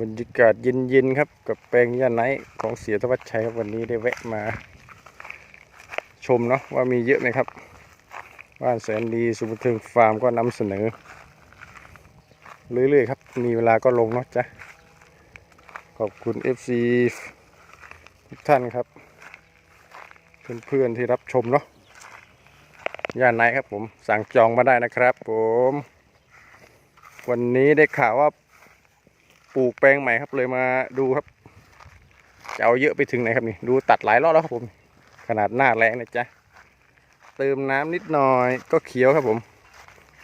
บรรยากาศเย็นๆครับ กับแปลงย่าไนของเสียธวัชชัยครับวันนี้ได้แวะมาชมเนาะว่ามีเยอะไหมครับ บ้านแสนดีสุภเทิงฟาร์มก็นำเสนอ เรื่อยๆครับ มีเวลาก็ลงเนาะจ๊ะขอบคุณ FC ทุกท่านครับ เพื่อนๆที่รับชมเนาะย่านไหนครับผมสั่งจองมาได้นะครับผม วันนี้ได้ข่าวว่า ปลูกแปลงใหม่ครับเลยมาดูครับจะเอาเยอะไปถึงไหนครับนี่ดูตัดหลายรอบแล้วครับผม ขนาดหน้าแรงนะจ๊ะเติมน้ำนิดหน่อยก็เขียวครับผม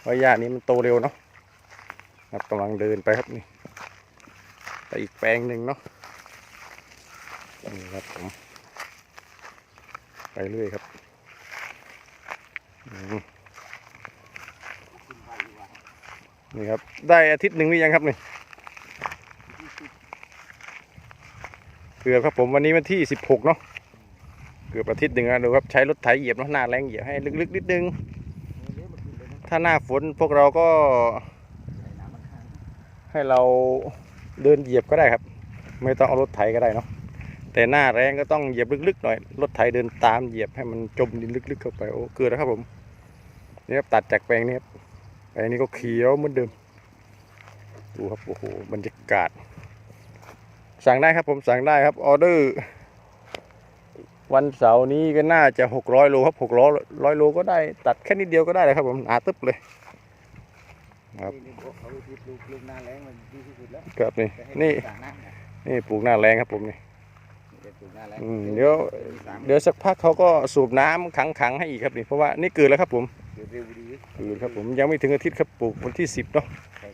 เพราะหญ้านี้มันโตเร็วเนาะครับกำลังเดินไปครับนี่ไปอีกแปลงหนึ่งเนาะนี่ครับผมไปเรื่อยครับนี่ครับ ได้อาทิตย์หนึ่งหรือยังครับนี่ เกือบครับผมวันนี้วันที่สิบหกเนาะเกือบอาทิตย์หนึ่งแล้วดูครับใช้รถไถเหยียบเนาะหน้าแรงเหยียบให้ลึกๆนิดนึง ถ้าหน้าฝนพวกเราก็ให้เราเดินเหยียบก็ได้ครับ ไม่ต้องเอารถไถก็ได้เนาะแต่หน้าแรงก็ต้องเหยียบลึกๆหน่อยรถไถเดินตามเหยียบให้มันจมดินลึกๆเข้าไปโอ้เกิดแล้วครับผมนี่ครับตัดจากแปลงนี้ครับแปลงนี้ก็เขียวเหมือนเดิมดูครับโอ้โหบรรยากาศ สั่งได้ครับผมสั่งได้ครับออเดอร์วันเสาร์นี้ก็น่าจะหกร้อยโลครับหกร้อยร้อยโลก็ได้ตัดแค่นิดเดียวก็ได้เลยครับผมหนาตึ๊บเลยครับนี่เขาลูกลูกลูกหน้าแรงมันดีที่สุดแล้วครับนี่จะให้นี่ต่างหน้าเนี่ยนี่ปลูกหน้าแรงครับผมนี่เดี๋ยวปลูกหน้าแรงอืมเดี๋ยวสามเดี๋ยวสักพักเขาก็สูบน้ำขังขังๆให้อีกครับนี่เพราะว่านี่เกิดแล้วครับผมเดี๋ยวเร็วดีเกิดครับผมยังไม่ถึงอาทิตย์ครับปลูกวันที่สิบเนาะใช่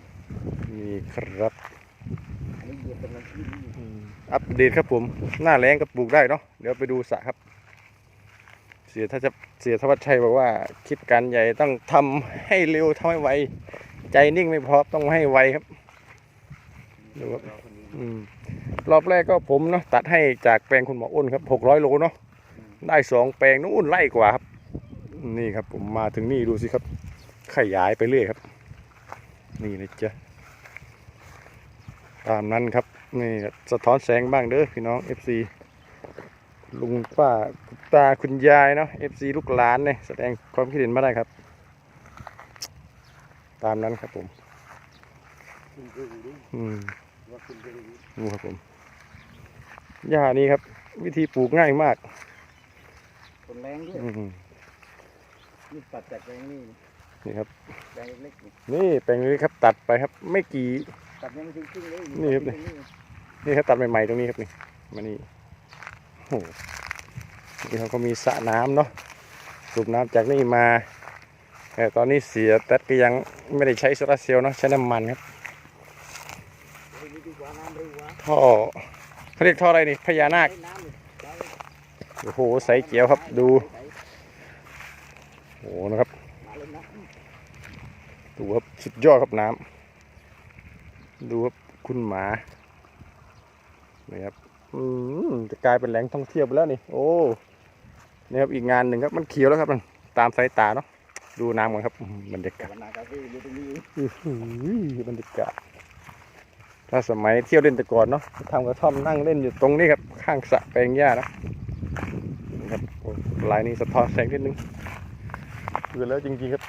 นี่ครับ อัปเดตครับผม หน้าแรงก็ปลูกได้เนาะเดี๋ยวไปดูสระครับ เสียถ้าจะเสียทวัชชัยบอกว่าคิดการใหญ่ต้องทำให้เร็วทำให้ไว ใจนิ่งไม่พอต้องให้ไวครับดูครับรอบแรกก็ผมเนาะตัดให้จากแปลงคุณหมออ้นครับหกร้อยโลเนาะได้สองแปลงนู้นไล่กว่าครับ นี่ครับผมมาถึงนี่ดูสิครับ ขยายไปเรื่อยครับ นี่นะจ๊ะ ตามนั้นครับนี่ครับสะท้อนแสงบ้างเด้อพี่น้อง FC ลุงป้าคุณตาคุณยายเนาะ FC ลูกหลานเนี่ยแสดงความคิดเห็นมาได้ครับ ตามนั้นครับผมขึ้นเร็วดีอืมว่าขึ้นเร็วดีดูครับผมหญ้านี้ครับ วิธีปลูกง่ายมากคนแรงด้วยอืมนี่ตัดจากแรงนี่ นี่ครับแรงเล็กๆนี่นี่แปลงนี้ครับตัดไปครับ ไม่กี่ ตัดยังไม่ถึงครึ่งเลยนี่ครับนี่ครับตัดใหม่ๆตรงนี้ครับนี่มานี่โอ้โหนี่เขาก็มีสระน้ำเนาะสูบน้ำจากนี่มาแต่ตอนนี้เสียแต่ก็ยังไม่ได้ใช้โซลาร์เซลล์เนาะใช้น้ำมันครับ เฮ้ยนี่ดีกว่าน้ำเร็วกว่าท่อเขาเรียกท่ออะไรนี่พญานาค ใช้น้ำนี่ใช้โอ้โหใสเกียวครับดูใช้โอ้โหนะครับมาเลยนะ ดูครับสุดยอดครับน้ำดูครับคุณหมานี่ครับอืมจะกลายเป็นแหล่งท่องเที่ยวไปแล้วนี่โอ้นี่ครับอีกงานหนึ่งครับมันเขียวแล้วครับมันตามสายตาเนาะดูน้ำก่อนครับบรรยากาศบรรยากาศถ้าสมัยเที่ยวเล่นแต่ก่อนเนาะทำกระท่อมนั่งเล่นอยู่ตรงนี้ครับข้างสระแปลงหญ้านะนะครับลายนี้สะท้อนแสงนิดนึงเกิดแล้วจริงๆครับ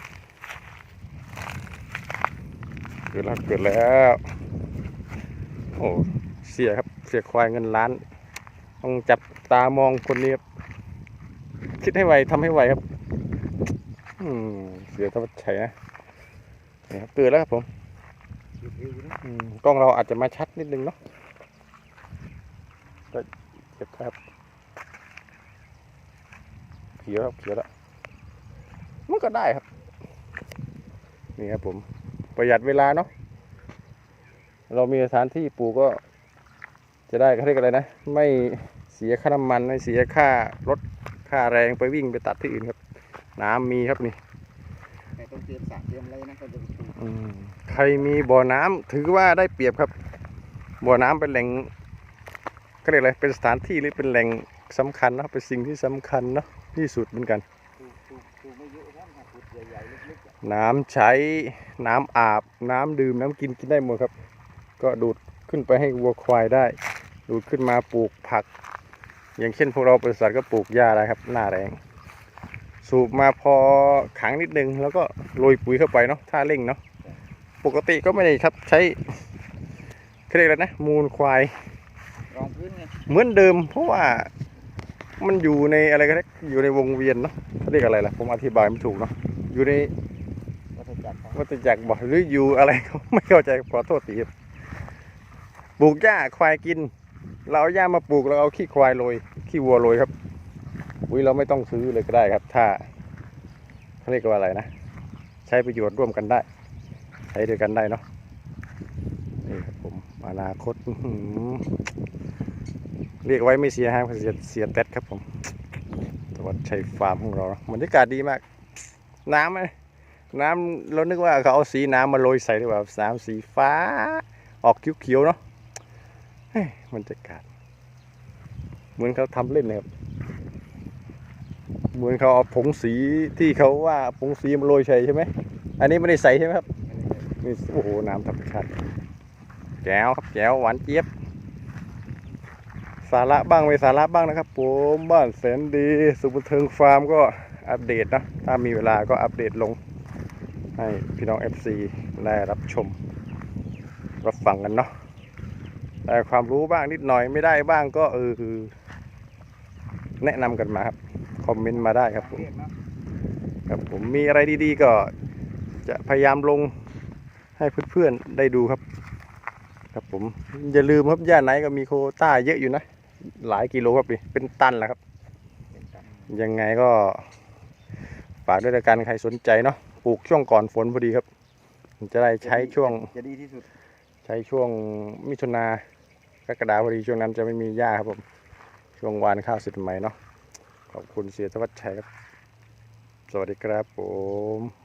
เกิดแล้วเกิดแล้ว โอ้เสียครับเสียควายเงินล้าน ต้องจับตามองคนนี้ครับคิดให้ไวทำให้ไวครับ อืมเสียธวัชชัยนะนี่ครับเกิดแล้วครับผมอยู่เร็วนะอืมกล้องเราอาจจะมาชัดนิดนึงเนาะก็เก็บครับเขียวครับเขียวแล้วมันก็ได้ครับ นี่ครับผม ประหยัดเวลาเนาะเรามีสถานที่ปลูกก็ จะได้เขาเรียกอะไรนะ ไม่เสียค่าน้ำมันไม่เสียค่ารถค่าแรงไปวิ่งไปตัดที่อื่นครับ น้ำมีครับนี่แต่ต้องเตรียมสระเตรียมอะไรนะก็จะไปปลูกอืมใครมีบ่อน้ำถือว่าได้เปรียบครับ บ่อน้ำเป็นแหล่งก็เรียกอะไรเป็นสถานที่หรือเป็นแหล่งสำคัญเนอะเป็นสิ่งที่สำคัญเนาะที่สุดเหมือนกัน ปลูกปลูกปลูกไม่เยอะนะถ้าปลูกใหญ่ๆเล็กๆอะน้ำใช้ น้ำอาบน้ำดื่มน้ำกินกินได้หมดครับ ก็ดูดขึ้นไปให้วัวควายได้ ดูดขึ้นมาปลูกผัก อย่างเช่นพวกเราบริษัทก็ปลูกหญ้าอะไรครับหน้าแรง สูบมาพอขังนิดนึง แล้วก็โรยปุ๋ยเข้าไปเนาะถ้าเร่งเนาะปกติก็ไม่ได้ครับใช้เขาเรียกอะไรนะ มูลควายรองพื้นไงเหมือนเดิม เพราะว่ามันอยู่ในอะไรกันอยู่ในวงเวียนเนาะเขาเรียกอะไรล่ะผมอธิบายไม่ถูกเนาะอยู่ในวั ฏจักรของวัฏจักรบอกหรืออยู่อะไรก็ไม่เข้าใจขอโทษทีครับปลูกหญ้าควายกิน เราเอาหญ้ามาปลูกเราเอาขี้ควายโรยขี้วัวโรยครับอุ้ยเราไม่ต้องซื้อเลยก็ได้ครับ ถ้าเขาเรียกว่าอะไรนะ ใช้ประโยชน์ร่วมกันได้ ใช้ด้วยกันได้เนาะนี่ครับผมอนาคตเรียกไว้ไม่เสียฮะเสียเสียเต็ดครับผมตวัดชัยฟาร์มของเราบรรยากาศดีมาก น้ำอะ น้ำเรานึกว่าเขาเอาสีน้ำมาโรยใส่หรือเปล่าน้ำสีฟ้า ออกเขียวๆเนาะเฮ้ยบรรยากาศเหมือนเขาทำเล่นเลยครับ เหมือนเขาเอาผงสีที่เขาว่าผงสีมาโรยใส่ใช่ไหม อันนี้ไม่ได้ใส่ใช่ไหมครับนี่โอ้โห น้ำธรรมชาติแก้วครับแก้วหวานเจี๊ยบ สาระบ้างไม่สาระบ้างนะครับผมบ้านแสนดี สุขบันเทิงฟาร์มก็อัปเดตนะ ถ้ามีเวลาก็อัปเดตลง ให้พี่น้อง FC ได้รับชม รับฟังกันเนาะแต่ความรู้บ้างนิดหน่อยไม่ได้บ้างก็เออแนะนำกันมาครับ คอมเมนต์มาได้ครับผมครับผมมีอะไรดีๆก็จะพยายามลงให้เพื่อนๆได้ดูครับ ครับผมอย่าลืมครับย่าไหนก็มีโคต้าเยอะอยู่นะ หลายกิโลครับดิเป็นตันแหละครับ ยังไงก็ฝากด้วยกันใครสนใจเนาะ ปลูกช่วงก่อนฝนพอดีครับ จะได้ใช้ช่วงจะดีที่สุด ใช้ช่วงมิถุนากรกฎาพอดีช่วงนั้นจะไม่มีหญ้าครับผม ช่วงวานข้าวเสร็จใหม่เนาะขอบคุณเสียธวัชชัยครับ สวัสดีครับผม